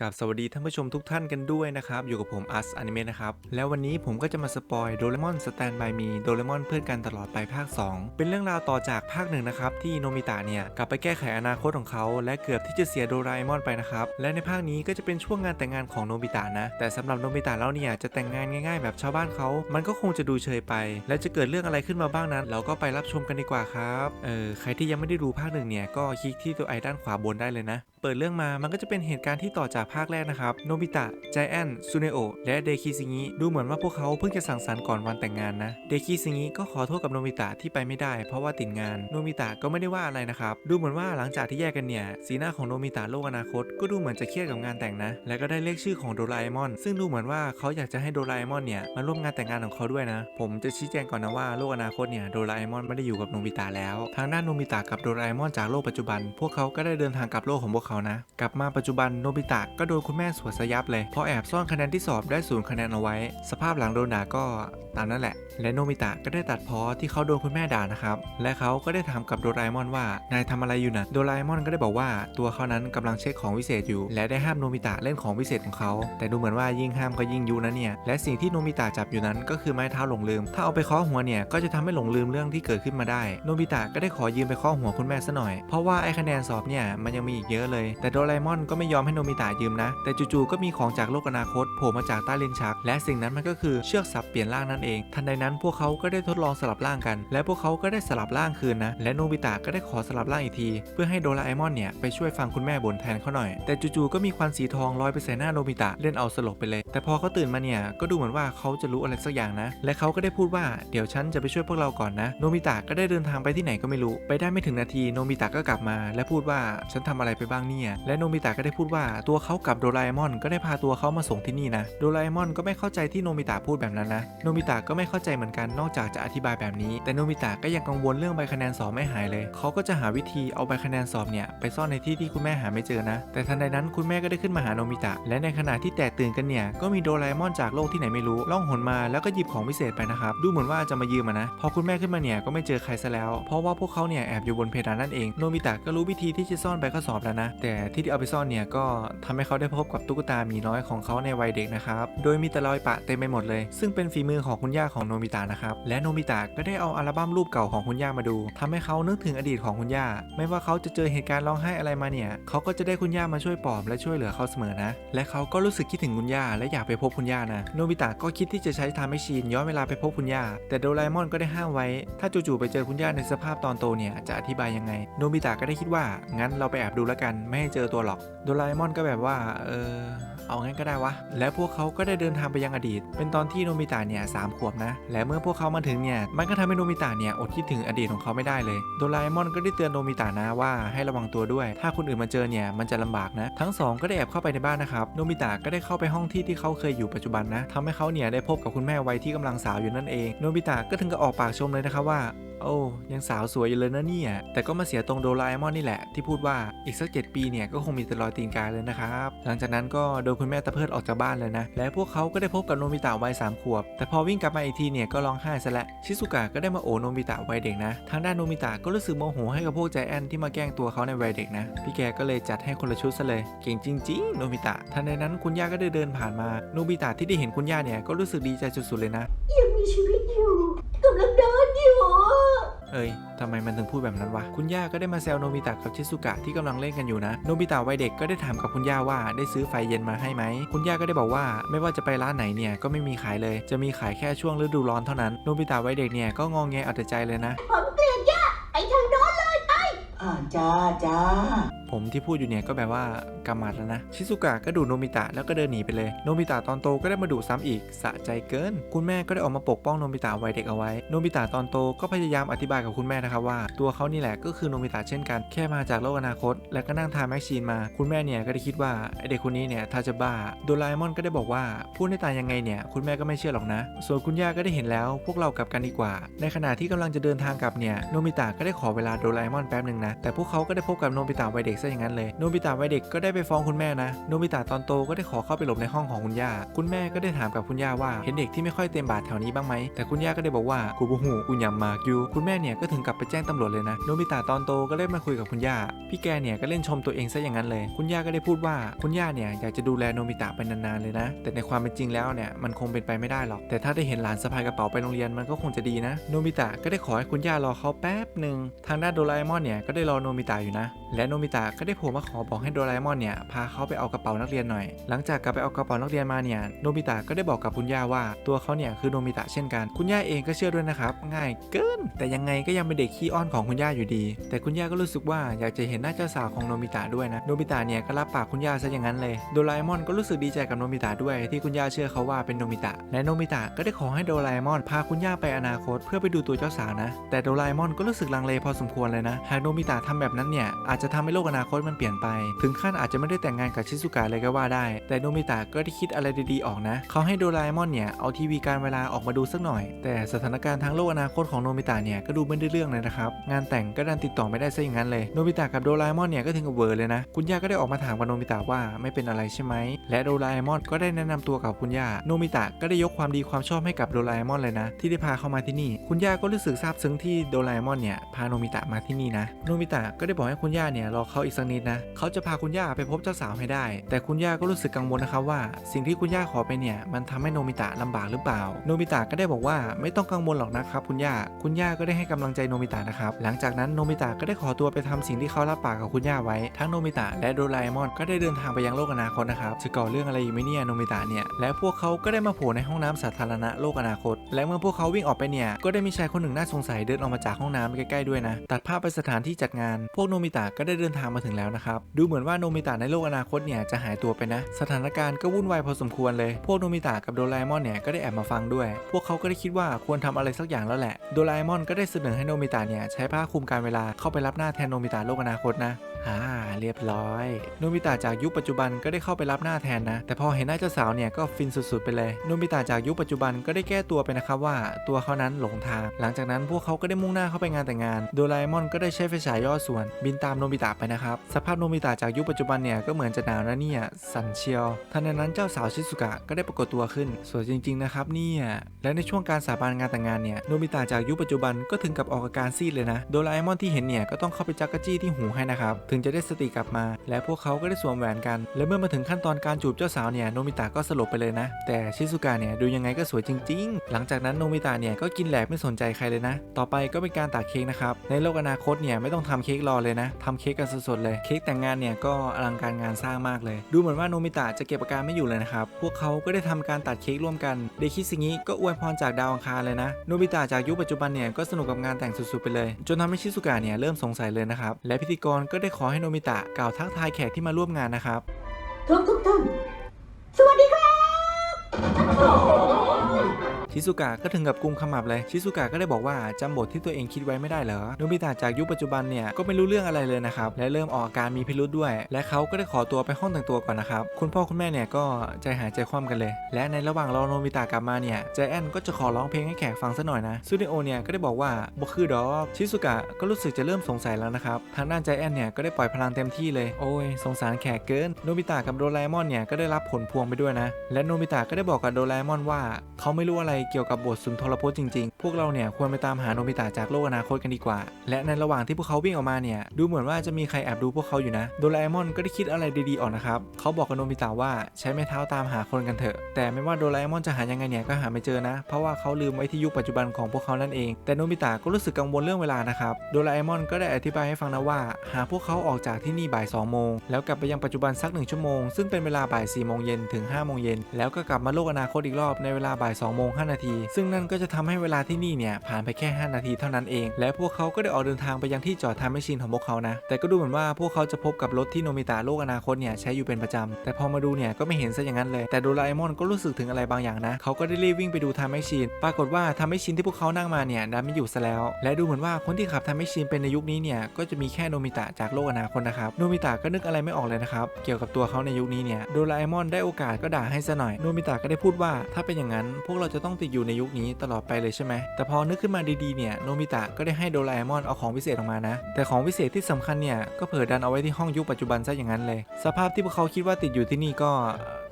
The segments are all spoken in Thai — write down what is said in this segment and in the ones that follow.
กับสวัสดีท่านผู้ชมทุกท่านกันด้วยนะครับ อยู่กับผมอัสอนิเมะนะครับ แล้ววันนี้ผมก็จะมาสปอยโดเรมอนสแตนบายมีโดเรมอนเพื่อนกันตลอดไปภาค 2 เป็นเรื่องราวต่อจากภาคหนึ่งนะครับ ที่โนมิตะเนี่ย กลับไปแก้ไขอนาคตของเขา และเกือบที่จะเสียโดราเอมอนไปนะครับ และในภาคนี้ก็จะเป็นช่วงงานแต่งงานของโนบิตะนะ แต่สำหรับโนบิตะแล้วเนี่ยจะแต่งงานง่ายๆ แบบชาวบ้านเขา มันก็คงจะดูเชยไป และจะเกิดเรื่องอะไรขึ้นมาบ้างนั้น เราก็ไปรับชมกันดีกว่าครับเออใครที่ยังไม่ได้ดูภาคหนึ่งเนี่ยก็คลิกที่ตัวไอด้านขวาบนได้เลยนะ เปิดเรื่องมามันก็จะเป็นเหตุการณ์ที่ต่อจากภาคแรกนะครับ โนบิตะใจแอนซูเนโอและเดคิซิงิดูเหมือนว่าพวกเขาเพิ่งจะสั่งสรรค์ก่อนวันแต่งงานนะ เดคิซิงิก็ขอโทษกับโนบิตะที่ไปไม่ได้ เพราะว่าติดงาน โนบิตะก็ไม่ได้ว่าอะไรนะครับ ดูเหมือนว่าหลังจากที่แยกกันเนี่ย สีหน้าของโนบิตะโลกอนาคต ก็ดูเหมือนจะเครียดกับงานแต่งนะ และก็ได้เรียกชื่อของโดราเอมอน ซึ่งดูเหมือนว่าเขาอยากจะให้โดราเอมอนเนี่ยมาร่วมงานแต่งงานของเขาด้วยนะ ผมจะชี้แจงก่อนนะว่าโลกอนาคตเนี่ยโดราเอมอนไม่ได้อยู่กับโนบิตะแล้ว ทางด้านโนบิตะกับโดราเอมอนจากโลกปัจจุบัน พวกเขาก็ได้เดินทางกลับโลกของพวกเขานะ กลับมาปัจจุบันโนบิตะก็โดนคุณแม่สวนสยับเลย เพราะแอบซ่อนคะแนนที่สอบได้ศูนย์คะแนนเอาไว้ สภาพหลังโดนด่าก็ตามนั้นแหละ และโนบิตะก็ได้ตัดพ้อที่เขาโดนคุณแม่ด่านะครับ และเขาก็ได้ถามกับโดราเอมอนว่านายทำอะไรอยู่นะโดราเอมอนก็ได้บอกว่าตัวเขานั้นกำลังเช็คของวิเศษอยู่ และได้ห้ามโนบิตะเล่นของวิเศษของเขา แต่ดูเหมือนว่ายิ่งห้ามก็ยิ่งยุนะเนี่ย และสิ่งที่โนบิตะจับอยู่นั้นก็คือไม้เท้าหลงลืม ถ้าเอาไปเคาะหัวเนี่ยก็จะทำให้หลงลืมเรื่องที่เกิดขึ้นมาได้ โนบิตะก็ได้ขอยืมไปเคาะหัวคุณแม่ซะหน่อย เพราะว่าไอ้คะแนนสอบเนี่ยมันยังมีอีกเยอะเลย แต่โดราเอมอนก็ไม่ยอมให้โนบิตะยืมนะ แต่จู่ๆก็มีของจากโลกอนาคตโผล่มาจากใต้เลนชัก และสิ่งนั้นมันก็คือเชือกสับเปลี่ยนร่างนั่นเอง ทันใดนั้นพวกเขาก็ได้ทดลองสลับร่างกัน และพวกเขาก็ได้สลับร่างคืนนะ และโนบิตะก็ได้ขอสลับร่างอีกที เพื่อให้โดราเอมอนเนี่ยไปช่วยฟังคุณแม่บ่นแทนเขาหน่อย แต่จู่ๆก็มีควันสีทองลอยไปใส่หน้าโนบิตะเล่นเอาสลบไปเลย แต่พอเขาตื่นมาเนี่ยก็ดูเหมือนว่าเขาจะรู้อะไรสักอย่างนะ และเขาก็ได้พูดว่าเดี๋ยวฉันจะไปช่วยพวกเราก่อนนะ โนบิตะก็ได้เดินทางไปที่ไหนก็ไม่รู้ ไปได้ไม่ถึงนาทีโนบิตะก็กลับมา และพูดว่าฉันทำอะไรไปบ้างเนี่ย และโนบิตะก็ได้พูดว่าตัวเขากับโดราเอมอนก็ได้พาตัวเขามาส่งที่นี่นะ โดราเอมอนก็ไม่เข้าใจที่โนบิตะพูดแบบนั้นนะ โนบิตะก็ไม่เข้าใจเหมือนกันนอกจากจะอธิบายแบบนี้ แต่โนบิตะก็ยังกังวลเรื่องใบคะแนนสอบไม่หายเลย เขาก็จะหาวิธีเอาใบคะแนนสอบเนี่ยไปซ่อนในที่ที่คุณแม่หาไม่เจอนะ แต่ทันใดนั้นคุณแม่ก็ได้ขึ้นมาหาโนบิตะ และในขณะที่แตกตื่นกันเนี่ย ก็มีโดราเอมอนจากโลกที่ไหนไม่รู้ล่องหนมาแล้วก็หยิบของพิเศษไปนะครับ ดูเหมือนว่าจะมายืมนะ พอคุณแม่ขึ้นมาเนี่ยก็ไม่เจอใครซะแล้ว เพราะว่าพวกเขาเนี่ยแอบอยู่บนเพดานนั่นเอง โนบิตะก็รู้วิธีที่จะซ่อนใบข้อสอบแล้วนะ แต่ที่ที่เอาไปซ่อนเนี่ยก็ทำให้เขาได้พบกับตุ๊กตาหมีน้อยของเขาในวัยเด็กนะครับ โดยมีแต่รอยปะเต็มไปหมดเลย ซึ่งเป็นฝีมือของคุณย่าของโนบิตะนะครับ และโนบิตะก็ได้เอาอัลบั้มรูปเก่าของคุณย่ามาดูทำให้เขานึกถึงอดีตของคุณย่า ไม่ว่าเขาจะเจอเหตุการณ์ร้องไห้อะไรมาเนี่ย เขาก็จะได้คุณย่ามาช่วยปลอบและช่วยเหลือเขาเสมอนะ และเขาก็รู้สึกคิดถึงคุณย่าและอยากไปพบคุณย่านะ โนบิตะก็คิดที่จะใช้ไทม์แมชชีนย้อนเวลาไปพบคุณย่า แต่โดราเอมอนก็ได้ห้ามไว้ ถ้าจู่ๆไปเจอคุณย่าในสภาพตอนโตเนี่ยจะอธิบายยังไง โนบิตะก็ได้คิดว่างั้นเราไปแอบดูแล้วกันไม่ให้เจอตัวหรอกโดราเอมอนก็แบบว่าว่า เออ เอางั้นก็ได้วะ และพวกเขาก็ได้เดินทางไปยังอดีต เป็นตอนที่โนบิตะเนี่ยสามขวบนะ และเมื่อพวกเขามาถึงเนี่ย มันก็ทำให้โนบิตะเนี่ยอดคิดถึงอดีตของเขาไม่ได้เลย โดราเอมอนก็ได้เตือนโนบิตะนะว่าให้ระวังตัวด้วย ถ้าคนอื่นมาเจอเนี่ยมันจะลำบากนะ ทั้งสองก็ได้แอบเข้าไปในบ้านนะครับ โนบิตะก็ได้เข้าไปห้องที่ที่เขาเคยอยู่ปัจจุบันนะทำให้เขาเนี่ยได้พบกับคุณแม่วัยที่กำลังสาวอยู่นั่นเอง โนบิตะก็ถึงกับออกปากชมเลยนะครับว่าโอ้ยังสาวสวยอยู่เลยนะเนี่ยแต่ก็มาเสียตรงโดราเอมอนนี่แหละที่พูดว่าอีกสัก 7 ปีเนี่ยก็คงมีต่รอยตีนกาเลยนะครับหลังจากนั้นก็โดคุณแม่ตะเพิดออกจากบ้านเลยนะ และพวกเขาก็ได้พบกับโนบิตะวัยสามขวบ แต่พอวิ่งกลับมาอีกทีเนี่ยก็ร้องไห้ซะและชิซุกะก็ได้มาโอโนบิตะวัยเด็กนะ ทางด้านโนบิตะก็รู้สึกโมโหให้กับพวกใจแอนที่มาแกล้งตัวเขาในวัยเด็กนะ พี่แกก็เลยจัดให้คนละชุดซะเลย เก่งจริงๆโนบิตะทันใดนั้นคุณย่าก็ได้เดินผ่านมา โนบิตะที่ได้เห็นคุณย่าเนี่ยก็รู้สึกดีใจสุดๆเลยนะ ยังมีชีวิตอยู่กำลังเดินอยู่ เอ้ยทำไมมันถึงพูดแบบนั้นวะ คุณย่าก็ได้มาแซวโนบิตะกับชิซุกะที่กำลังเล่นกันอยู่นะ โนบิตะวัยเด็กก็ได้ถามกับคุณย่าว่าได้ซื้อไฟเย็นมาให้ไหม คุณย่าก็ได้บอกว่าไม่ว่าจะไปร้านไหนเนี่ยก็ไม่มีขายเลย จะมีขายแค่ช่วงฤดูร้อนเท่านั้น โนบิตะวัยเด็กเนี่ยก็งองแงเอาแต่ใจเลยนะ ผมเตือนย่าไปทางโน้นเลยไปอ่าจ้าจ้าผมที่พูดอยู่เนี่ยก็แบบว่ากำมัดแล้วนะ ชิซุกะก็ดูโนบิตะแล้วก็เดินหนีไปเลย โนบิตะตอนโตก็ได้มาดูซ้ำอีก สะใจเกิน คุณแม่ก็ได้ออกมาปกป้องโนบิตะวัยเด็กเอาไว้ โนบิตะตอนโตก็พยายามอธิบายกับคุณแม่นะครับว่า ตัวเขานี่แหละก็คือโนบิตะเช่นกัน แค่มาจากโลกอนาคต และก็นั่งทานแมชชีนมา คุณแม่เนี่ยก็ได้คิดว่าไอเด็กคนนี้เนี่ยถ้าจะบ้า โดราเอมอนก็ได้บอกว่าพูดให้ตายยังไงเนี่ย คุณแม่ก็ไม่เชื่อหรอกนะ ส่วนคุณย่าก็ได้เห็นแล้ว พวกเรากลับกันดีกว่า ในขณะที่กำลังจะเดินทางกลับเนี่ย โนบิตะก็ได้ขอเวลาโดราเอมอนแป๊บหนึ่งนะ แต่พวกเขาก็ได้พบกับโนบิตะวัยเด็กซะอย่างนั้นเลยโนบิตะวัยเด็กก็ได้ไปฟ้องคุณแม่นะโนบิตะตอนโตก็ได้ขอเข้าไปหลบในห้องของคุณย่า คุณแม่ก็ได้ถามกับคุณย่าว่าเห็นเด็กที่ไม่ค่อยเต็มบาทแถวนี้บ้างไหมแต่คุณย่าก็ได้บอกว่ากูบูหูกูยำมากอยู่คุณแม่เนี่ยก็ถึงกลับไปแจ้งตำรวจเลยนะโนบิตะตอนโตก็ได้มาคุยกับคุณย่าพี่แกเนี่ยก็เล่นชมตัวเองซะอย่างนั้นเลย คุณย่าก็ได้พูดว่าคุณย่าเนี่ยอยากจะดูแลโนบิตะไปนานๆเลยนะ แต่ในความเป็นจริงแล้วเนี่ยมันคงเป็นไปไม่ได้หรอก แต่ถ้าได้เห็นหลานสะพายกระเป๋าไปโรงเรียนมันก็คงจะดีนะ โนบิตะก็ได้ขอให้คุณย่ารอเขาแป๊บหนึ่งทางด้านโดราเอมอนเนี่ยก็ได้รอโนบิตะอยู่นะ และโนบิตะก็ได้โผล่มาขอบอกให้โดราเอมอนเนี่ยพาเขาไปเอากระเป๋านักเรียนหน่อย หลังจากกลับไปเอากระเป๋านักเรียนมาเนี่ยโนบิตะก็ได้บอกกับคุณย่าว่าตัวเขาเนี่ยคือโนบิตะเช่นกัน คุณย่าเองก็เชื่อด้วยนะครับง่ายเกิน แต่ยังไงก็ยังเป็นเด็กขี้อ้อนของคุณย่าอยู่ดี แต่คุณย่าก็รู้สึกว่าอยากจะเห็นหน้าเจ้าสาวของโนบิตะด้วยนะโนบิตะเนี่ยก็รับปากคุณย่าซะอย่างนั้นเลยโดราเอมอนก็รู้สึกดีใจกับโนบิตะด้วยที่คุณย่าเชื่อเขาว่าเป็นโนบิตะและโนบิตะก็ได้ขอให้โดราเอมอนพาคุณย่าไปอนาคต เพื่อไปดูตัวเจ้าสาวนะ แต่โดราเอมอนก็รู้สึกลังเลพอสมควรเลยนะหากโนบิตะทำแบบนั้นเนี่ยอาจจะทำให้โลกอนาาคตมันเปลี่ยนไป ถึงขั้นอาจจะไม่ได้แต่งงานกับชิซุกะเลยก็ว่าได้ แต่โนบิตะก็ได้คิดอะไรดีๆออกนะ เขาให้โดราเอมอนเนี่ยเอาทีวีการเวลาออกมาดูสักหน่อย แต่สถานการณ์ทางโลกอนาคตของโนบิตะเนี่ยก็ดูไม่ได้เรื่องเลยนะครับงานแต่งก็ดันติดต่อไม่ได้ซะอย่างนั้นเลยโนบิตะกับโดราเอมอนเนี่ยก็ถึงกับเวอร์เลยนะคุณย่าก็ได้ออกมาถามกับโนบิตะว่าไม่เป็นอะไรใช่ไหมและโดราเอมอนก็ได้แนะนำตัวกับคุณย่าโนบิตะก็ได้ยกความดีความชอบให้กับโดราเอมอนเลยนะ ที่ได้พาเข้ามาที่นี่ คุณย่าก็รู้สึกซาบซึ้งที่โดราเอมอนเนี่ยพาโนบิตะมาที่นี่นะโนบิตะก็ได้บอกให้คุณย่าเนี่ยรอเขาอีกสักนิดนะเขาจะพาคุณย่าไปพบเจ้าสาวให้ได้ แต่คุณย่าก็รู้สึกกังวลนะครับว่า สิ่งที่คุณย่าขอไปเนี่ยมันทำให้โนบิตะลำบากหรือเปล่า โนบิตะก็ได้บอกว่าไม่ต้องกังวลหรอกนะครับคุณย่าคุณย่าก็ได้ให้กำลังใจโนบิตะนะครับหลังจากนั้นโนบิตะก็ได้ขอตัวไปทำสิ่งที่เขารับปากกับคุณย่าไว้ ทั้งโนบิตะและโดราเอมอนก็ได้เดินทางไปยังโลกอนาคตนะครับจะก่อเรื่องอะไรอีกไหมเนี่ยโนบิตะเนี่ยและพวกเขาก็ได้มาโผล่ในห้องน้ำสาธารณะโลกอนาคต และเมื่อพวกเขาวิ่งออกไปเนี่ยก็ได้มีชายคนหนึ่งน่าสงสัยเดินออกมาจากห้องน้ำใกล้ๆด้วยนะตัดภาพไปสถานที่จัดงาน พวกโนบิตะก็ได้เดินทางมาถึงแล้วนะครับ ดูเหมือนว่าโนมิตะในโลกอนาคตเนี่ยจะหายตัวไปนะ สถานการณ์ก็วุ่นวายพอสมควรเลย พวกโนมิตะกับโดราเอมอนเนี่ยก็ได้แอบมาฟังด้วย พวกเขาก็ได้คิดว่าควรทำอะไรสักอย่างแล้วแหละ โดราเอมอนก็ได้เสนอให้โนมิตะเนี่ยใช้ผ้าคลุมการเวลาเข้าไปรับหน้าแทนโนมิตะโลกอนาคตนะอ่าเรียบร้อยโนบิตะจากยุคปัจจุบันก็ได้เข้าไปรับหน้าแทนนะ แต่พอเห็นหน้าเจ้าสาวเนี่ยก็ฟินสุดๆไปเลยโนบิตะจากยุคปัจจุบันก็ได้แก้ตัวไปนะครับว่าตัวเขานั้นหลงทาง หลังจากนั้นพวกเขาก็ได้มุ่งหน้าเข้าไปงานแต่งงาน โดราเอมอนก็ได้ใช้ไฟฉายย่อส่วน บินตามโนบิตะไปนะครับ สภาพโนบิตะจากยุคปัจจุบันเนี่ยก็เหมือนจะหนาวนะเนี่ยสั่นเชียวทันใดนั้นเจ้าสาวชิซุกะก็ได้ปรากฏตัวขึ้นสวยจริงๆนะครับเนี่ยและในช่วงการสาบานงานแต่งงานเนี่ยโนบิตะจากยุคปัจจุบันก็ถึงกับออกอาการซีดเลยนะโดราเอมอนที่เห็นเนี่ยก็ต้องเข้าไปจักกะจี้ที่หูให้นะครับถึงจะได้สติกลับมา และพวกเขาก็ได้สวมแหวนกัน และเมื่อมาถึงขั้นตอนการจูบเจ้าสาวเนี่ยโนบิตะก็สลบไปเลยนะ แต่ชิซุกะเนี่ยดูยังไงก็สวยจริง ๆ หลังจากนั้นโนบิตะเนี่ยก็กินแหลกไม่สนใจใครเลยนะ ต่อไปก็เป็นการตัดเค้กนะครับ ในโลกอนาคตเนี่ยไม่ต้องทำเค้กรอเลยนะทำเค้กกันสดๆเลย เค้กแต่งงานเนี่ยก็อลังการงานสร้างมากเลย ดูเหมือนว่าโนบิตะจะเก็บอาการไม่อยู่เลยนะครับ พวกเขาก็ได้ทำการตัดเค้กร่วมกัน เดคิซิงิก็อวยพรจากดาวอังคารเลยนะ โนบิตะจากยุคปัจจุบันเนี่ยก็สนุกกับงานแต่งสุดๆไปเลย จนทำให้ชิซุกะเนี่ยเริ่มสงสัยเลยนะครับ และพิธีกรก็ได้ขอให้โนมิตะกล่าวทักทายแขกที่มาร่วมงานนะครับ ทุกทุกท่านสวัสดีครับ ชิซุกะก็ถึงกับกุมขมับเลย ชิซุกะก็ได้บอกว่าจำบทที่ตัวเองคิดไว้ไม่ได้เหรอโนบิตะจากยุคปัจจุบันเนี่ยก็ไม่รู้เรื่องอะไรเลยนะครับและเริ่มออกอาการมีพิรุธด้วย และเขาก็ได้ขอตัวไปห้องแต่งตัวก่อนนะครับคุณพ่อคุณแม่เนี่ยก็ใจหายใจคว่ำกันเลย และในระหว่างรอโนบิตะกลับมาเนี่ยใจแอนก็จะขอร้องเพลงให้แขกฟังซะหน่อยนะซูเนโอเนี่ยก็ได้บอกว่าบ่คือดอกชิซุกะก็รู้สึกจะเริ่มสงสัยแล้วนะครับทางด้านใจแอนเนี่ยก็ได้ปล่อยพลังเต็มที่เลยโอ้ยสงสารแขกเกินโนบิตะกับโดราเอมอนเนี่ยก็ได้รับผลพวงไปด้วยนะและโนบิตะก็ได้บอกกับโดราเอมอนว่าเขาไม่รู้อะไรเกี่ยวกับบทสุนทรพจน์จริงๆ พวกเราเนี่ยควรไปตามหาโนบิตะจากโลกอนาคตกันดีกว่า และในระหว่างที่พวกเขาวิ่งออกมาเนี่ยดูเหมือนว่าจะมีใครแอบดูพวกเขาอยู่นะ โดราเอมอนก็ได้คิดอะไรดีๆออกนะครับเขาบอกกับโนบิตะว่าใช้ไม้เท้าตามหาคนกันเถอะ แต่ไม่ว่าโดราเอมอนจะหายังไงเนี่ยก็หาไม่เจอนะ เพราะว่าเขาลืมไว้ที่ยุคปัจจุบันของพวกเขานั่นเอง แต่โนบิตะก็รู้สึกกังวลเรื่องเวลานะครับ โดราเอมอนก็ได้อธิบายให้ฟังนะว่า หาพวกเขาออกจากที่นี่บ่าย2โมงแล้วกลับไปยังปัจจุบันสักหนึ่งชั่วโมงซึ่งเป็นเวลาบ่าย4โมงเย็นถึง5โมงเย็นแล้วก็กลับมาโลกอนาคตอีกรอบในเวลาบ่าย2โมง5นาที ซึ่งนั่นก็จะทำให้เวลาที่นี่เนี่ยผ่านไปแค่ 5 นาทีเท่านั้นเอง และพวกเขาก็ได้ออกเดินทางไปยังที่จอดทำให้ชินของพวกเขานะ แต่ก็ดูเหมือนว่าพวกเขาจะพบกับรถที่โนมิตะโลกอนาคตเนี่ยใช้อยู่เป็นประจำแต่พอมาดูเนี่ยก็ไม่เห็นซะอย่างนั้นเลย แต่โดราเอมอนก็รู้สึกถึงอะไรบางอย่างนะ เขาก็ได้รีบวิ่งไปดูทำให้ชิน ปรากฏว่าทำให้ชินที่พวกเขานั่งมาเนี่ยดันไม่อยู่ซะแล้ว และดูเหมือนว่าคนที่ขับทำให้ชินเป็นในยุคนี้เนี่ยก็จะมีแค่โนมิตะจากโลกอนาคตนะครับ โนมิตะก็นึกอะไรไม่ออกเลยนะครับ เกี่ยวกับตัวเขาในยุคนี้เนี่ย โดราเอมอนได้โอกาสก็ด่าให้ซะหน่อย โนมิตะก็ได้พูดว่าถ้าเป็นอย่างนั้น พวกเราจะต้องติดอยู่ในยุคนี้ตลอดไปเลยใช่ไหมแต่พอนึกขึ้นมาดีๆเนี่ยโนบิตะก็ได้ให้โดราเอมอนเอาของพิเศษออกมานะ แต่ของพิเศษที่สำคัญเนี่ยก็เผลอดันเอาไว้ที่ห้องยุคปัจจุบันซะอย่างนั้นเลย สภาพที่พวกเขาคิดว่าติดอยู่ที่นี่ก็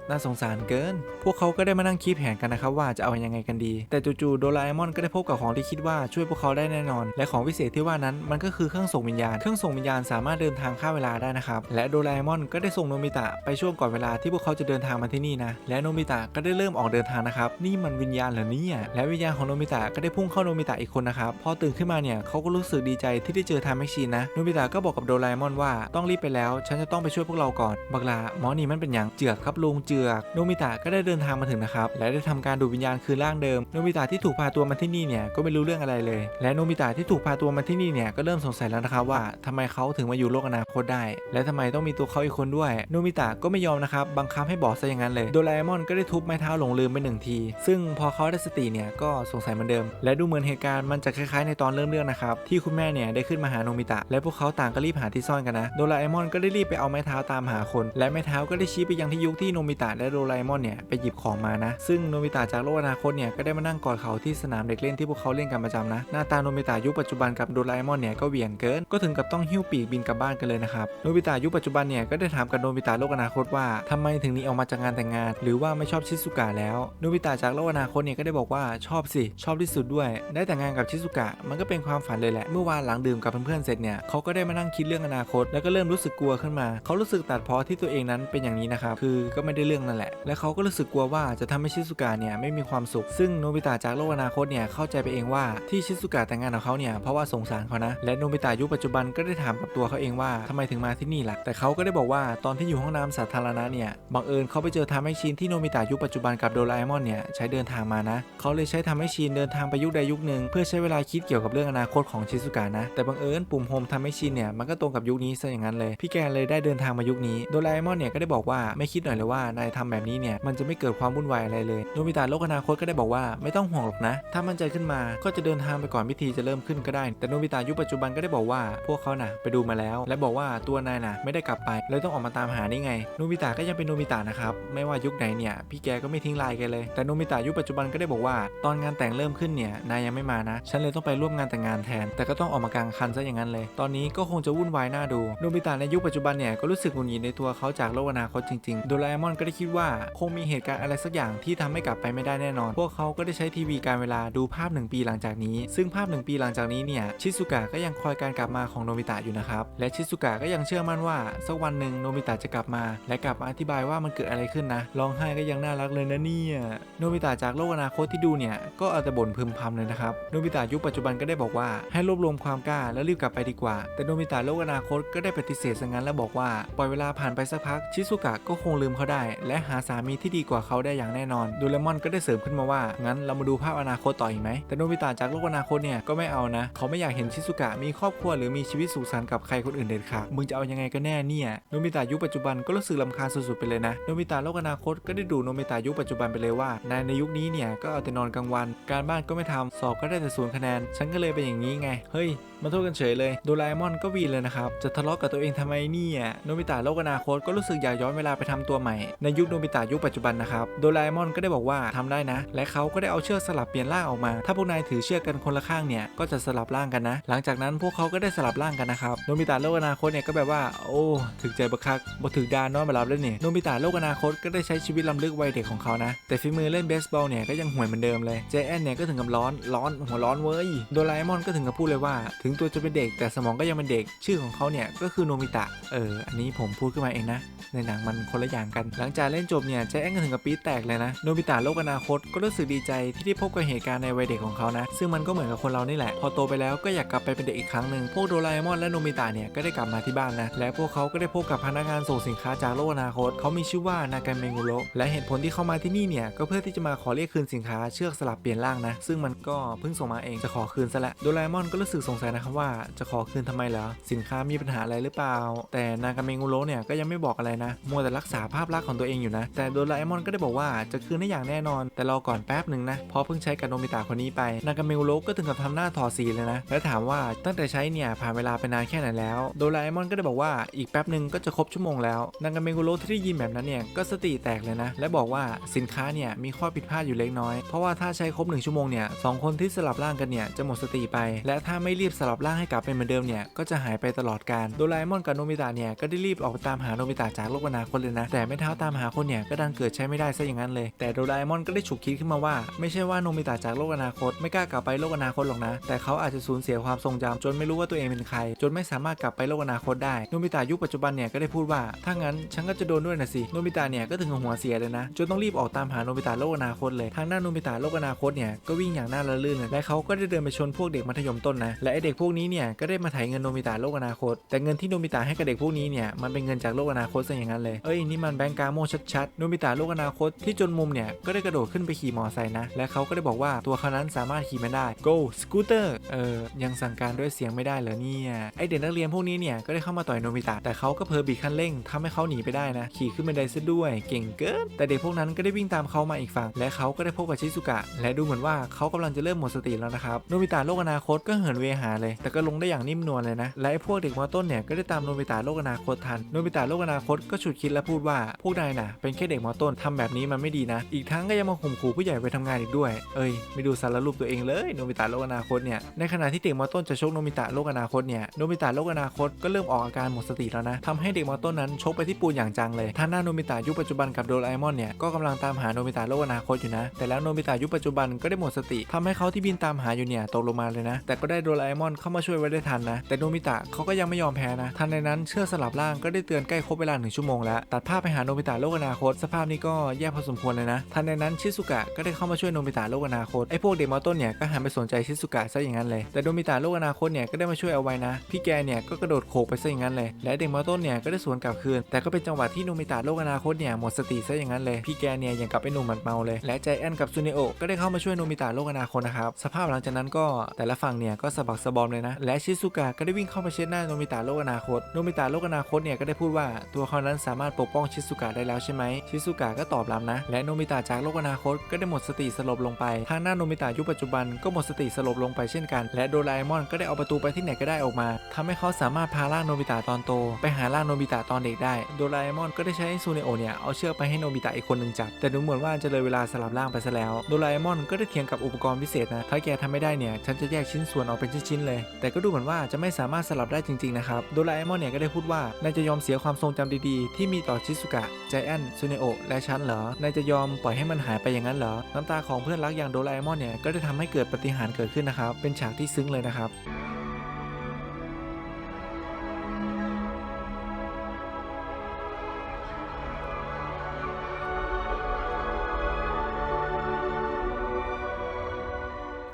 น่าสงสารเกิน พวกเขาก็ได้มานั่งคิดแผนกันนะครับว่าจะเอายังไงกันดี แต่จู่ๆโดราเอมอนก็ได้พบกับของที่คิดว่าช่วยพวกเขาได้แน่นอน และของพิเศษที่ว่านั้นมันก็คือเครื่องส่งวิญญาณ เครื่องส่งวิญญาณสามารถเดินทางข้ามเวลาได้นะครับ และโดราเอมอนก็ได้ส่งโนบิตะไปช่วงก่อนเวลาที่พวกเขาจะเดินทางมาที่นี่นะ และโนบิตะก็ได้เริ่มออกเดินทางนะครับ นี่มันวิญญาณเหรอเนี่ย และวิญญาณของโนบิตะก็ได้พุ่งเข้าโนบิตะอีกคนนะครับ พอตื่นขึ้นมาเนี่ยเขาก็รู้สึกดีใจที่ได้เจอทม์แมชชีนนะ โนบิตะก็บอกกับโดราเอมอนว่าต้องรีบไปแล้ว ฉันจะต้องไปช่วยพวกเราก่อนบักลาหมอนี่มันเป็นอย่างเจือกครับลุงเจือกโนบิตะก็ได้เดินทางมาถึงนะครับและได้ทำการดูดวิญญาณคืนร่างเดิมโนบิตะที่ถูกพาตัวมาที่นี่เนี่ยก็ไม่รู้เรื่องอะไรเลย และโนบิตะที่ถูกพาตัวมาที่นี่เนี่ยก็เริ่มสงสัยแล้วนะครับว่าทำไมเขาถึงมาอยู่โลกอนาคตได้ และทำไมต้องมีตัวเขาอีกคนด้วยโนบิตะก็ไม่ยอมนะครับบังคับให้บอกซะอย่างนั้นเลยโดราเอมอนก็ได้ทุบไม้เท้าหลงลืมไปหนึ่งที ซึ่งพอเขาได้สติเนี่ยก็สงสัยเหมือนเดิม และดูเหมือนเหตุการณ์มันจะคล้ายๆในตอนเริ่มเรื่องนะครับที่คุณแม่เนี่ยได้ขึ้นมาหาโนบิตะ และพวกเขาต่างก็รีบหาที่ซ่อนกันนะโดราเอมอนก็ได้รีบไปเอาไม้เท้าตามหาคน และไม้เท้าก็ได้ชี้ไปยังที่ยุคที่โนบิตะและโดราเอมอนเนี่ยไปหยิบของมานะ ซึ่งโนบิตะจากโลกอนาคตเนี่ยก็ได้มานั่งกอดเขาที่สนามเด็กเล่นที่พวกเขาเล่นกันประจำนะ หน้าตาโนบิตะยุคปัจจุบันกับโดราเอมอนเนี่ยก็เหวี่ยงเกิน ก็ถึงกับต้องหิ้วปีกบินกลับบ้านกันเลยนะครับโนบิตะยุคปัจจุบันเนี่ยก็ได้ถามกับโนบิตะโลกอนาคตว่าทำไมถึงหนีออกมาจากงานแต่งงาน หรือว่าไม่ชอบชิซุกะแล้วโนบิตะจากโลกอนาคตเนี่ยก็ได้บอกว่าชอบสิชอบที่สุดด้วย ได้แต่งงานกับชิซุกะมันก็เป็นความฝันเลยแหละเมื่อวานหลังดื่มกับเพื่อนๆเสร็จเนี่ยเขาก็ได้มานั่งคิดเรื่องอนาคต แล้วก็เริ่มรู้สึกกลัวขึ้นมา เขารู้สึกตัดเพอที่ตัวเองนั้นเป็นอย่างนี้นะครับคือก็ไม่ได้เรื่องนั่นแหละ และเขาก็รู้สึกกลัวว่าจะทำให้ชิซุกะเนี่ยไม่มีความสุข ซึ่งโนบิตะจากโลกอนาคตเนี่ยเข้าใจไปเองว่าที่ชิซุกะแต่งงานกับเขาเนี่ยเพราะว่าสงสารเขานะ และโนบิตะยุคปัจจุบันก็ได้ถามกับตัวเขาเองว่าทำไมถึงมาที่นี่ล่ะ แต่เขาก็ได้บอกว่าตอนที่อยู่ห้องน้ำสาธารณะเนี่ยบังเอิญเขาไปเจอทำให้ชินที่โนบิตะยุคปัจจุบันกับโดราเอมอนเนี่ยใช้เดินทางมานะ เขาเลยใช้ทำให้ชินเดินทางไปยุคใดยุคหนึ่งเพื่อใช้เวลาคิดเกี่ยวกับเรื่องอนาคตของชิซุกะนะ แต่บังเอิญปุ่มโฮมทำให้ชินเนี่ยมันก็ตรงกับยุคนี้ซะอย่างนั้นเลย พี่แกเลยได้เดินทางมายุคนี้โดราเอมอนเนี่ยก็ได้บอกว่าไม่คิดหน่อยเลยว่านาทำแบบนี้เนี่ยมันจะไม่เกิดความวุ่นวายอะไรเลยโนบิตะโลกอนาคตก็ได้บอกว่าไม่ต้องห่วงหรอกนะ ถ้ามั่นใจขึ้นมาก็จะเดินทางไปก่อนพิธีจะเริ่มขึ้นก็ได้ แต่โนบิตะยุคปัจจุบันก็ได้บอกว่าพวกเขาน่ะไปดูมาแล้ว และบอกว่าตัวนายน่ะไม่ได้กลับไปเลยต้องออกมาตามหานี่ไงโนบิตะก็ยังเป็นโนบิตะนะครับไม่ว่ายุคไหนเนี่ยพี่แกก็ไม่ทิ้งลายแกเลย แต่โนบิตะยุคปัจจุบันก็ได้บอกว่า ตอนงานแต่งเริ่มขึ้นเนี่ยนายยังไม่มานะ ฉันเลยต้องไปร่วมงานแต่งงานแทน แต่ก็ต้องออกมากลางคันซะอย่างนั้นเลย ตอนนี้ก็คงจะวุ่นวายน่าดูโนบิตะในยุคปัจจุบันเนี่ยก็รู้สึกหงุดหงิดในตัวเขาจากโลกอนาคตจริงๆโดราเอมอนก็ได้คิดว่าคงมีเหตุการณ์อะไรสักอย่างที่ทำให้กลับไปไม่ได้แน่นอน พวกเขาก็ได้ใช้ทีวีการเวลาดูภาพหนึ่งปีหลังจากนี้ ซึ่งภาพหนึ่งปีหลังจากนี้เนี่ยชิซุกะก็ยังคอยการกลับมาของโนบิตะอยู่นะครับ และชิซุกะก็ยังเชื่อมั่นว่าสักวันหนึ่งโนบิตะจะกลับมา และกลับมาอธิบายว่ามันเกิดอะไรขึ้นนะร้องไห้ก็ยังน่ารักเลยนะเนี่ยโนบิตะจากโลกอนาคตที่ดูเนี่ยก็เอาแต่บ่นพึมพำเลยนะครับโนบิตะยุคปัจจุบันก็ได้บอกว่าให้รวบรวมความกล้าแล้วรีบกลับไปดีกว่า แต่โนบิตะโลกอนาคตก็ได้ปฏิเสธซะงั้นแล้วบอกว่าปล่อยเวลาผ่านไปสักพักชิซุกะก็คงลืมเขาได้และหาสามีที่ดีกว่าเขาได้อย่างแน่นอนดูเลมอนก็ได้เสริมขึ้นมาว่า งั้นเรามาดูภาพอนาคตต่ออีกไหม แต่โนบิตะจากโลกอนาคตเนี่ยก็ไม่เอานะ เขาไม่อยากเห็นชิซุกะมีครอบครัวหรือมีชีวิตสุขสันต์กับใครคนอื่นเด็ดขาดมึงจะเอายังไงกันแน่เนี่ย โนบิตะยุคปัจจุบันก็รู้สึกลำคาญสุดๆไปเลยนะ โนบิตะโลกอนาคตก็ได้ดูโนบิตะยุคปัจจุบันไปเลยว่า นายในยุคนี้เนี่ยก็เอาแต่นอนกลางวัน การบ้านก็ไม่ทำสอบก็ได้แต่ศูนย์คะแนน ฉันก็เลยเป็นอย่างนี้ไง เฮ้ยมาโทษกันเฉยเลยโดราเอมอนก็วีนเลยนะครับ จะทะเลาะกับตัวเองทำไมเนี่ยโนบิตะโลกอนาคตก็รู้สึกอยากย้อนเวลาไปทำตัวใหม่ ในยุคโนบิตะยุคปัจจุบันนะครับโดราเอมอนก็ได้บอกว่าทำได้นะ และเขาก็ได้เอาเชือกสลับเปลี่ยนร่างออกมา ถ้าพวกนายถือเชือกกันคนละข้างเนี่ยก็จะสลับร่างกันนะ หลังจากนั้นพวกเขาก็ได้สลับร่างกันนะครับโนบิตะโลกอนาคตเนี่ยก็แบบว่าโอ้ถึกใจบักคักบ่ถึกดานนอนมารับแล้วเนี่ยโนบิตะโลกอนาคตก็ได้ใช้ชีวิตลำลึกวัยเด็กของเขานะแต่ฝีมือเล่นเบสบอลเนี่ยก็ยังห่วยเหมือนเดิมเลยเจแอนเนี่ยก็ถึงกับร้อนร้อนหัวร้อนเว้ยโดราเอมอนก็ถึงกับพูดเลยว่าถึงตัวจะเป็นเด็กแต่สมองก็ยังเป็นเด็ก ชื่อของเขาเนี่ยก็คือโนมิตะ เออ อันนี้ผมพูดขึ้นมาเองนะ ในหนังมันคนละอย่างกัน หลังจากเล่นจบเนี่ยใจแอนก็ถึงกับปี๊ดแตกเลยนะ โนบิตะโลกอนาคตก็รู้สึกดีใจที่ได้พบกับเหตุการณ์ในวัยเด็กของเขานะ ซึ่งมันก็เหมือนกับคนเรานี่แหละ พอโตไปแล้วก็อยากกลับไปเป็นเด็กอีกครั้งหนึ่งพวกโดราเอมอนและโนบิตะเนี่ยก็ได้กลับมาที่บ้านนะ และพวกเขาก็ได้พบกับพนักงานส่งสินค้าจากโลกอนาคต เขามีชื่อว่านากาเมงุโรและเหตุผลที่เขามาที่นี่เนี่ยก็เพื่อที่จะมาขอเรียกคืนสินค้าเชือกสลับเปลี่ยนร่างนะ ซึ่งมันก็เพิ่งส่งมาเองจะขอคืนซะละโดราเอมอนก็รู้สึกสงสัยนะครับว่าจะขอคืนทำไมเหรอสินค้ามีปัญหาอะไรหรือเปล่า แต่นากาเมงุโรเนี่ยก็ยังไม่บอกอะไรนะมัวแต่รักษาภาพลักษณ์ของตัวเองอยู่นะ แต่โดราเอมอนก็ได้บอกว่าจะคืนได้อย่างแน่นอน แต่รอก่อนแป๊บหนึ่งนะเพราะเพิ่งใช้กับโนบิตะคนนี้ไปนากาเมกุโรก็ถึงกับทำหน้าถอดสีเลยนะ และถามว่าตั้งแต่ใช้เนี่ยผ่านเวลาไปนานแค่ไหนแล้วโดราเอมอนก็ได้บอกว่าอีกแป๊บหนึ่งก็จะครบชั่วโมงแล้วนากาเมกุโรที่ได้ยินแบบนั้นเนี่ยก็สติแตกเลยนะ และบอกว่าสินค้าเนี่ยมีข้อผิดพลาดอยู่เล็กน้อยเพราะว่าถ้าใช้ครบหนึ่งชั่วโมงเนี่ยสองคนที่สลับร่างกันเนี่ยจะหมดสติไป และถ้าไม่รีบสลับร่างให้กลับเป็นเหมือนเดิมเนี่ยก็จะหายไปตลอดกาลโดราเอมอนกับโนบิตะเนี่ยก็ได้รีบออกไปตามหาโนบิตะจากโลกอนาคตเลยนะ แต่ไม่เท้าตามหาคนเนี่ยก็ดันเกิดใช้ไม่ได้ซะอย่างนั้นเลย แต่โดราเอมอนก็ได้ฉุกคิดขึ้นมาว่า ไม่ใช่ว่าโนบิตะจากโลกอนาคตไม่กล้ากลับไปโลกอนาคตหรอกนะ แต่เขาอาจจะสูญเสียความทรงจำจนไม่รู้ว่าตัวเองเป็นใคร จนไม่สามารถกลับไปโลกอนาคตได้โนบิตะยุคปัจจุบันเนี่ยก็ได้พูดว่าถ้างั้นฉันก็จะโดนด้วยนะสิโนบิตะเนี่ยก็ถึงหัวเสียเลยนะจนต้องรีบออกตามหาโนบิตะโลกอนาคตเลยทางด้านโนบิตะโลกอนาคตเนี่ยก็วิ่งอย่างน่าระลื่นและเขาก็ได้เดินไปชนพวกเด็กมัธยมต้นนะและไอเด็กพวกนี้เนี่ยก็ได้มาไถ่ายเงินโนบิตะโลกอนาคต แต่เงินที่โนบิตะให้กับเด็กพวกนี้เนี่ยมันเป็นเงินจากโลกอนาคตซะอย่างนั้นเลยเอ้ยนี่มันแบงก์กาโมชัดๆโนบิตะโลกอนาคตที่จนมุมเนี่ยก็ได้กระโดดขึ้นไปขี่มอไซค์นะ และเขาก็ได้บอกว่าตัวเขานั้นสามารถขี่มันได้ go scooter เออยังสั่งการด้วยเสียงไม่ได้เหรอเนี่ยไอเด็กนักเรียนพวกนี้เนี่ยก็ได้เข้ามาต่อยโนบิตะแต่เขาก็เพลอบีบคันเร่งทำให้เขาหนีไปได้นะขี่ขึ้นบันไดซะด้วย เก่งเกินแต่เด็กพวกนั้นก็ได้วิ่งตามเขามาอีกฝั่ง และเขาก็ได้พบกับชิซุกะ และดูเหมือนว่าเขากำลังจะเริ่มหมดสติแล้วนะครับโนบิตะโลกอนาคตก็เหินเวหาเลยแต่ก็ลงได้อย่างนิ่มนวลเลยนะ และไอ้พวกเด็กมอต้นเนี่ยก็ได้ตามโนบิตะโลกอนาคตทัน โนบิตะโลกอนาคตก็ฉุดคิดและพูดว่าพวกนายน่ะเป็นแค่เด็กมอต้นทำแบบนี้มันไม่ดีนะ อีกทั้งก็ยังมาข่มขู่ผู้ใหญ่ไปทำงานอีกด้วย เอ้ยไม่ดูสารรูปตัวเองเลยโนบิตะโลกอนาคตเนี่ย ในขณะที่เด็กมอต้นจะชกโนบิตะโลกอนาคตเนี่ย โนบิตะโลกอนาคตก็เริ่มออกอาการหมดสติแล้วนะทำให้เด็กมอต้นนั้นชกไปที่ปูนอย่างจังเลยท่านหน้าโนบิตะยุคปัจจุบันกับโดราเอมอนเนี่ยก็กำลังตามหาโนบิตะโลกอนาคตอยู่นะ แต่แล้วโนบิตะยุคปัจจุบันก็ได้หมดสติทำให้เขาที่บินตามหาอยู่เนี่ยตกลงมาเลยนะ แต่ก็ได้โดราเอมอนเข้ามาช่วยไว้ได้ทันนะ แต่โนบิตะเขาก็ยังไม่ยอมแพ้นะ ทันในนั้นเชื่อสลับร่างก็ได้เตือนใกล้ครบเวลาหนึ่งชั่วโมงแล้ว ตัดภาพไปหาโนบิตะโลกอนาคต สภาพนี้ก็แย่พอสมควรเลยนะ ทันในนั้นชิซุกะก็ได้เข้ามาช่วยโนบิตะโลกอนาคต ไอ้พวกเด็กมอต้นเนี่ยก็หันไปสนใจชิซุกะซะอย่างนั้นเลย แต่โนบิตะโลกอนาคตเนี่ยก็ได้มาช่วยเอาไว้นะ พี่แกเนี่ยก็กระโดดโขกไปซะอย่างนั้นเลย และเด็กมอต้นเนี่ยก็ได้สวนกลับคืน แต่ก็เป็นจังหวะที่โนบิตะโลกอนาคตเนี่ยหมดสติซะอย่างนั้นเลย พี่แกเนี่ยยังกับไอ้หนุ่มหมัดเมาเลย และใจแอนกับซูเนโอก็ได้เข้ามาช่วยโนบิตะโลกอนาคตนะครับ สภาพหลังจากนั้นก็แต่ละฝั่งเนี่ยก็สะบักสะบอมเลยนะ และชิซุกะก็ได้วิ่งเข้ามาเช็ดหน้าโนบิตะโลกอนาคต โนบิตะโลกอนาคตเนี่ยก็ได้พูดว่าตัวเขานั้นสามารถปกป้องชิซุกะได้แล้วใช่ไหมชิซุกะก็ตอบรับนะ และโนบิตะจากโลกอนาคตก็ได้หมดสติสลบลงไป ทางหน้าโนบิตะยุคปัจจุบันก็หมดสติสลบลงไปเช่นกัน และโดราเอมอนก็ได้เอาประตูไปที่ไหนก็ได้ออกมาทำให้เขาสามารถพาร่างโนบิตะตอนโต ไปหาร่างโนบิตะตอนเด็กได้ โดราเอมอนก็ได้ใช้ซูเนโอเนี่ยเอาเชือกไปให้โนบิตะอีกคนหนึ่งจับ แต่ดูเหมือนว่าจะเลยเวลาสลับร่างไปซะแล้ว โดราเอมอนก็ได้เถียงกับอุปกรณ์พิเศษนะ ถ้าแกทำไม่ได้เนี่ย ฉันจะแยกชิ้นส่วนออกเป็นชิ้นๆเลยแต่ก็ดูเหมือนว่าจะไม่สามารถสลับได้จริงๆนะครับโดราเอมอนเนี่ยก็ได้พูดว่านายจะยอมเสียความทรงจำดีๆ ที่มีต่อชิซุกะใจแอนซูเนโอและฉันเหรอนายจะยอมปล่อยให้มันหายไปอย่างนั้นเหรอน้ำตาของเพื่อนรักอย่างโดราเอมอนเนี่ยก็ได้ทำให้เกิดปฏิหารเกิดขึ้นนะครับเป็นฉากที่ซึ้งเลยนะครับ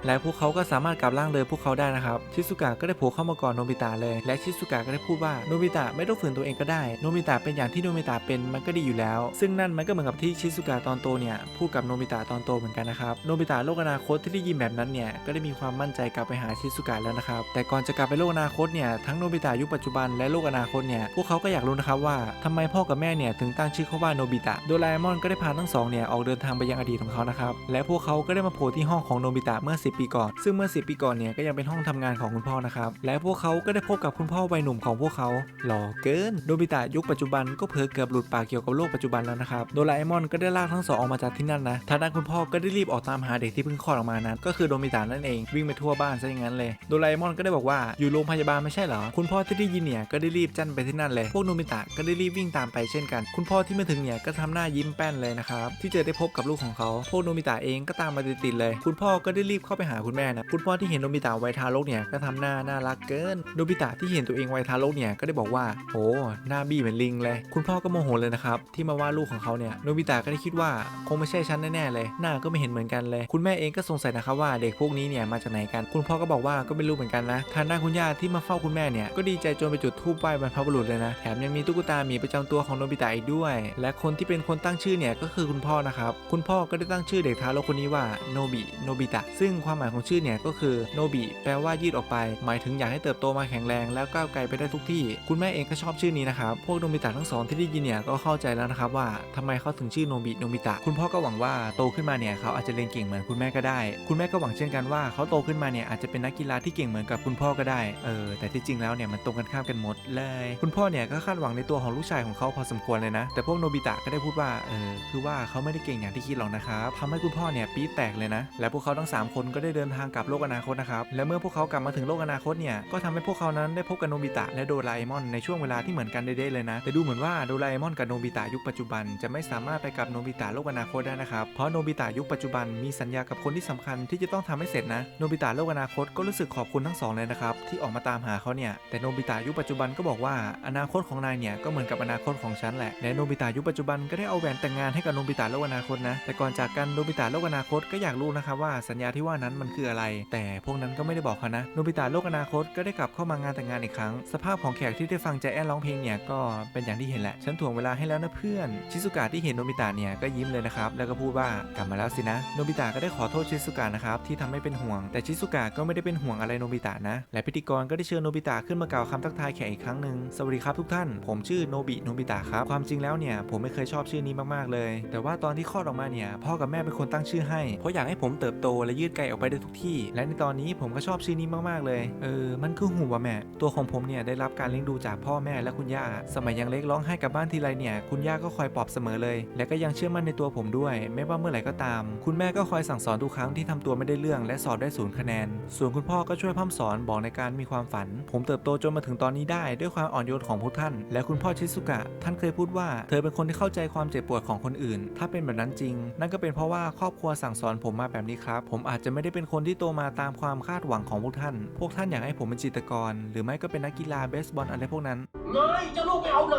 และพวกเขาก็สามารถกลับร่างเดิมพวกเขาได้นะครับชิซุกะก็ได้โผล่เข้ามาก่อนโนบิตะเลย และชิซุกะก็ได้พูดว่าโนบิตะไม่ต้องฝืนตัวเองก็ได้โนบิตะเป็นอย่างที่โนบิตะเป็นมันก็ดีอยู่แล้ว ซึ่งนั่นมันก็เหมือนกับที่ชิซุกะตอนโตเนี่ยพูดกับโนบิตะตอนโตเหมือนกันนะครับโนบิตะโลกอนาคตที่ได้ยินแบบนั้นเนี่ยก็ได้มีความมั่นใจกลับไปหาชิซุกะแล้วนะครับแต่ก่อนจะกลับไปโลกอนาคตเนี่ยทั้งโนบิตะยุคปัจจุบันและโลกอนาคตเนี่ยพวกเขาก็อยากรู้นะครับว่าทำไมพ่อกับแม่เนี่ยถึงตั้งชื่อเขาว่าโนบิตะโดราเอมอนก็ได้พาทั้งสองเนี่ยออกเดินทางไปยังอดีตของเขานะครับและพวกเขาก็ได้มาโผล่ที่ห้องของโนบิตะเมื่อ10ปีก่อน ซึ่งเมื่อ 10 ปีก่อนเนี่ยก็ยังเป็นห้องทำงานของคุณพ่อนะครับ และพวกเขาก็ได้พบกับคุณพ่อวัยหนุ่มของพวกเขา หล่อเกินโนบิตะยุคปัจจุบันก็เผลอเกือบหลุดปากเกี่ยวกับโลกปัจจุบันแล้วนะครับ โดราเอมอนก็ได้ลากทั้งสองออกมาจากที่นั่นนะ ทางด้านคุณพ่อก็ได้รีบออกตามหาเด็กที่เพิ่งคลอดออกมานั้น ก็คือโนบิตะนั่นเอง วิ่งไปทั่วบ้านซะอย่างนั้นเลย โดราเอมอนก็ได้บอกว่าอยู่โรงพยาบาลไม่ใช่เหรอ คุณพ่อที่ได้ยินเนี่ยก็ได้รีบจั่นไปที่นั่นเลย พวกโนบิตะก็ได้รีบวิ่งตามไปเช่นกัน คุณพ่อที่มาถึงเนี่ยก็ทำหน้ายิ้มแป้นเลยนะครับ ที่จะได้พบกับลูกของเขา พวกโนบิตะเองก็ตามมาติดๆเลย คุณพ่อก็ได้รีบเข้าไปหาคุณแม่นะคุณพ่อที่เห็นโนบิตะวัยทารกเนี่ยก็ทำหน้าน่ารักเกินโนบิตะที่เห็นตัวเองวัยทารกเนี่ยก็ได้บอกว่าโอ้หน้าบี้เหมือนลิงเลย คุณพ่อก็โมโหเลยนะครับที่มาว่าลูกของเขาเนี่ยโนบิตะก็ได้คิดว่าคงไม่ใช่ฉันแน่ๆเลย หน้าก็ไม่เห็นเหมือนกันเลย คุณแม่เองก็สงสัยนะครับว่าเด็กพวกนี้เนี่ยมาจากไหนกัน คุณพ่อก็บอกว่าก็ไม่รู้เหมือนกันนะทางด้านคุณย่าที่มาเฝ้าคุณแม่เนี่ยก็ดีใจจนไปจุดธูปไหว้บรรพบุรุษเลยนะแถมยังมีตุ๊กตาหมีประจำตัวของโนบิตะอีกด้วย และคนที่เป็นคนตั้งชื่อเนี่ยก็คือคุณพ่อนะครับคุณพ่อก็ได้ตั้งชื่อเด็กทารกคนนี้ว่าโนบิโนบิตะซึ่งความความหมายของชื่อเนี่ยก็คือโนบิแปลว่ายืดออกไป หมายถึงอยากให้เติบโตมาแข็งแรงแล้วก้าวไกลไปได้ทุกที่ คุณแม่เองก็ชอบชื่อนี้นะครับ พวกโนบิตะทั้งสองที่ได้ยินเนี่ยก็เข้าใจแล้วนะครับว่าทำไมเขาถึงชื่อโนบิโนบิตะ คุณพ่อก็หวังว่าโตขึ้นมาเนี่ยเขาอาจจะเรียนเก่งเหมือนคุณแม่ก็ได้ คุณแม่ก็หวังเช่นกันว่าเขาโตขึ้นมาเนี่ยอาจจะเป็นนักกีฬาที่เก่งเหมือนกับคุณพ่อก็ได้ เออ แต่ที่จริงแล้วเนี่ยมันตรงกันข้ามกันหมดเลย คุณพ่อเนี่ยก็คาดหวังในตัวของลูกชายของเขาพอสมควรเลยนะ แต่พวกโนบิตะก็ได้พูดว่า เออ คือว่าเขาไม่ได้เก่งอย่างที่คิดหรอกนะครับทำให้คุณพ่อเนี่ยปี๊แตกเลยนะ และพวกเขาทั้งสามคนก็ได้เดินทางกลับโลกอนาคตนะครับ และเมื่อพวกเขากลับมาถึงโลกอนาคตเนี่ย ก็ทำให้พวกเขานั้นได้พบกับโนบิตะและโดราเอมอนในช่วงเวลาที่เหมือนกันเด้เลยนะ แต่ดูเหมือนว่าโดราเอมอนกับโนบิตะยุคปัจจุบัน จะไม่สามารถไปกับโนบิตะโลกอนาคตได้นะครับ เพราะโนบิตะยุคปัจจุบันมีสัญญากับคนที่สำคัญที่จะต้องทำให้เสร็จนะ โนบิตะโลกอนาคตก็รู้สึกขอบคุณทั้งสองเลยนะครับที่ออกมาตามหาเขาเนี่ย แต่โนบิตะยุคปัจจุบันก็บอกว่าอนาคตของนายเนี่ยก็เหมือนกับอนาคตของฉันแหละและโนบิตะยุคปัจจุบันก็ได้เอาแหวนแต่งงานให้กับโนบิตะโลกอนาคตนะ แต่ก่อนจากกันโนบิตะโลกอนาคตก็อยากรู้นะครับว่าสัญญาที่ว่านั้นมันคืออะไร แต่พวกนั้นก็ไม่ได้บอกเขานะโนบิตะโลกอนาคตก็ได้กลับเข้ามางานแต่งงานอีกครั้ง สภาพของแขกที่ได้ฟังใจแอนร้องเพลงเนี่ยก็เป็นอย่างที่เห็นแหละฉันถ่วงเวลาให้แล้วนะเพื่อน ชิซุกะที่เห็นโนบิตะเนี่ยก็ยิ้มเลยนะครับแล้วก็พูดว่ากลับมาแล้วสินะโนบิตะก็ได้ขอโทษชิซุกะนะครับที่ทำให้เป็นห่วง แต่ชิซุกะก็ไม่ได้เป็นห่วงอะไรโนบิตะนะ และพิธีกรก็ได้เชิญโนบิตะขึ้นมากล่าวคำทักทายแขกอีกครั้งหนึ่งสวัสดีครับทุกท่าน ผมชื่อโนบิโนบิตะครับความจริงแล้วเนี่ยผมไม่เคยชอบชื่อนี้มากๆเลย แต่ว่าตอนที่คลอดออกมาเนี่ยพ่อกับแม่เป็นคนตั้งชื่อให้เพราะอยากให้ผมเติบโตและยืดไกลออกไปได้ทุกที่ และในตอนนี้ผมก็ชอบชื่อนี้มากๆเลย เออ มันคือหูวะแม่ ตัวของผมเนี่ยได้รับการเลี้ยงดูจากพ่อแม่และคุณย่า สมัยยังเล็กร้องไห้กับบ้านทีไรเนี่ย คุณย่าก็คอยปลอบเสมอเลย และก็ยังเชื่อมั่นในตัวผมด้วย ไม่ว่าเมื่อไหร่ก็ตาม คุณแม่ก็คอยสั่งสอนทุกครั้งที่ทำตัวไม่ได้เรื่องและสอบได้ศูนย์คะแนน ส่วนคุณพ่อก็ช่วยพร่ำสอนบอกในการมีความฝัน ผมเติบโตจนมาถึงตอนนี้ได้ด้วยความอ่อนโยนของพวกท่าน และคุณพ่อชิซุกะ ท่านเคยพูดว่า เธอเป็นคนที่เข้าใจความเจ็บปวดของคนอื่น ถ้าเป็นแบบนั้นจริง นั่นก็เป็นเพราะว่าครอบครัวสั่งสอนผมมาแบบนี้ครับ ผมอาจจะไม่ได้เป็นคนที่โตมาตามความคาดหวังของพวกท่าน พวกท่านอยากให้ผมเป็นจิตรกร หรือไม่ก็เป็นนักกีฬาเบสบอลอะไรพวกนั้น เลยจะลูกไปเอาไหน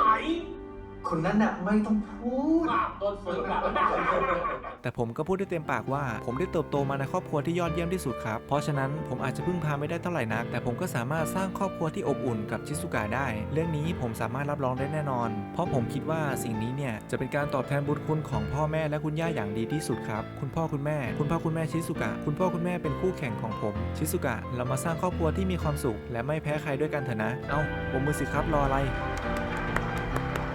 คนนั้นน่ะไม่ต้องพูดภาพต้นฝึกอะแต่ผมก็พูดได้เต็มปากว่า ผมได้เติบโตมาในครอบครัวที่ยอดเยี่ยมที่สุดครับ เพราะฉะนั้นผมอาจจะพึ่งพาไม่ได้เท่าไหร่นัก แต่ผมก็สามารถสร้างครอบครัวที่อบอุ่นกับชิซุกะได้ เรื่องนี้ผมสามารถรับรองได้แน่นอน เพราะผมคิดว่าสิ่งนี้เนี่ยจะเป็นการตอบแทนบุญคุณของพ่อแม่และคุณย่าอย่างดีที่สุดครับ คุณพ่อคุณแม่ คุณพ่อคุณแม่ชิซุกะ คุณพ่อคุณแม่เป็นคู่แข่งของผม ชิซุกะ เรามาสร้างครอบครัวที่มีความสุข และไม่แพ้ใครด้วยกันเถอะนะ เอ้าผมมือสิครับรออะไร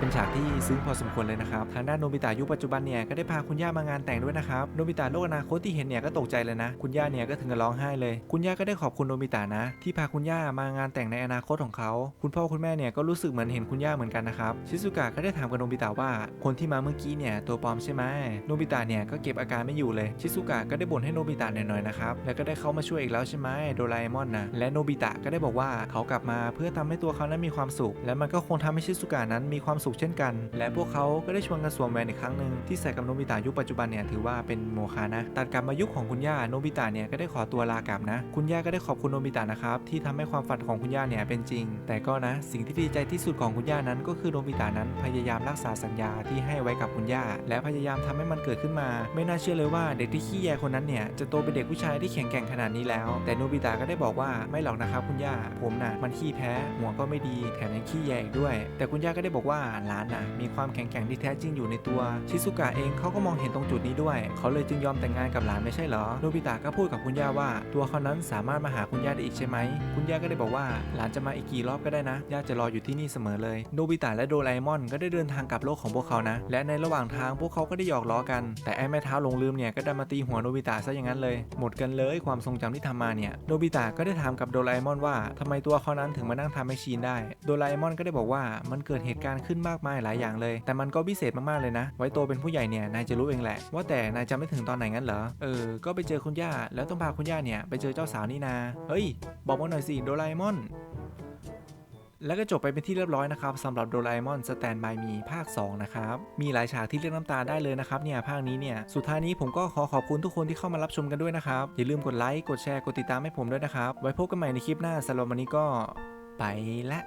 เป็นฉากที่ซึ้งพอสมควรเลยนะครับ ทางด้านโนบิตะยุคปัจจุบันเนี่ยก็ได้พาคุณย่ามางานแต่งด้วยนะครับ โนบิตะโลกอนาคตที่เห็นเนี่ยก็ตกใจเลยนะ คุณย่าเนี่ยก็ถึงกับร้องไห้เลย คุณย่าก็ได้ขอบคุณโนบิตะนะ ที่พาคุณย่ามางานแต่งในอนาคตของเขา คุณพ่อคุณแม่เนี่ยก็รู้สึกเหมือนเห็นคุณย่าเหมือนกันนะครับ ชิซุกะก็ได้ถามกับโนบิตะว่า คนที่มาเมื่อกี้เนี่ยตัวปลอมใช่ไหมโนบิตะเนี่ยก็เก็บอาการไม่อยู่เลย ชิซุกะก็ได้บ่นให้โนบิตะหน่อยๆนะครับ แล้วก็ได้เข้ามาช่วยอีกแล้วใช่ไหมโดราเอมอนนะ และโนบิตะก็ได้บอกว่าเขากลับมาเพื่อทำให้ตัวเขานั้นมีความสุข และมันก็คงทำให้ชิซุกะนั้นมีความสุขเช่นกัน และพวกเขาก็ได้ชวนกันสวมแหวนอีกครั้งหนึ่งที่ใส่กับโนบิตะยุคปัจจุบันเนี่ยถือว่าเป็นโมฆะนะตัดกลับมายุคของคุณย่าโนบิตะเนี่ยก็ได้ขอตัวลากลับนะ คุณย่าก็ได้ขอบคุณโนบิตะนะครับที่ทำให้ความฝันของคุณย่าเนี่ยเป็นจริง แต่ก็นะสิ่งที่ดีใจที่สุดของคุณย่านั้น ก็คือโนบิตะนั้นพยายามรักษาสัญญาที่ให้ไว้กับคุณย่า และพยายามทำให้มันเกิดขึ้นมา ไม่น่าเชื่อเลยว่าเด็กที่ขี้แยคนนั้นเนี่ยจะโตเป็นเด็กผู้ชายที่แข็งแกร่งขนาดนี้แล้ว แต่โนบิตะก็ได้บอกว่าไม่หรอกนะครับคุณย่าผมน่ะมันขี้แพ้หัวก็ไม่ดีแถมยังขี้แยอีกด้วย แต่คุณย่าก็ได้บอกว่าหลานนะมีความแข็งแกร่งที่แท้จริงอยู่ในตัวชิซุกะเองเขาก็มองเห็นตรงจุดนี้ด้วย เขาเลยจึงยอมแต่งงานกับหลานไม่ใช่เหรอโนบิตะก็พูดกับคุณย่าว่า ตัวเขานั้นสามารถมาหาคุณย่าได้อีกใช่ไหมคุณย่าก็ได้บอกว่าหลานจะมาอีกกี่รอบก็ได้นะย่าจะรออยู่ที่นี่เสมอเลยโนบิตะและโดราเอมอนก็ได้เดินทางกลับโลกของพวกเขานะ และในระหว่างทางพวกเขาก็ได้หยอกล้อกัน แต่ไอ้แม่เท้าลงลืมเนี่ยก็ไดันมาตีหัวโนบิตะซะอย่างนั้นเลย หมดกันเลยความทรงจำที่ทำมาเนี่ยโนบิตะก็ได้ถามกับโดราเอมอนว่าทำไมตัวเขานั้นถึงมานั่งทำแมชชีนได้โดราเอมอนก็ได้บอกว่ามันเกิดเหตุการณ์ขึ้นมากมายหลายอย่างเลย แต่มันก็พิเศษมากๆเลยนะ ไว้โตเป็นผู้ใหญ่เนี่ยนายจะรู้เองแหละ ว่าแต่นายจำไม่ถึงตอนไหนงั้นเหรอเออก็ไปเจอคุณย่าแล้วต้องพาคุณย่าเนี่ยไปเจอเจ้าสาวนี่นาเฮ้ย บอกมาหน่อยสิโดราเอมอนแล้วก็จบไปเป็นที่เรียบร้อยนะครับสำหรับโดราเอมอนสแตนบายมีภาค 2 นะครับ มีหลายฉากที่เรียกน้ำตาได้เลยนะครับเนี่ยภาคนี้เนี่ย สุดท้ายนี้ผมก็ขอขอบคุณทุกคนที่เข้ามารับชมกันด้วยนะครับ อย่าลืมกดไลค์ กดแชร์ กดติดตามให้ผมด้วยนะครับ ไว้พบกันใหม่ในคลิปหน้าสำหรับวันนี้ก็ไปละ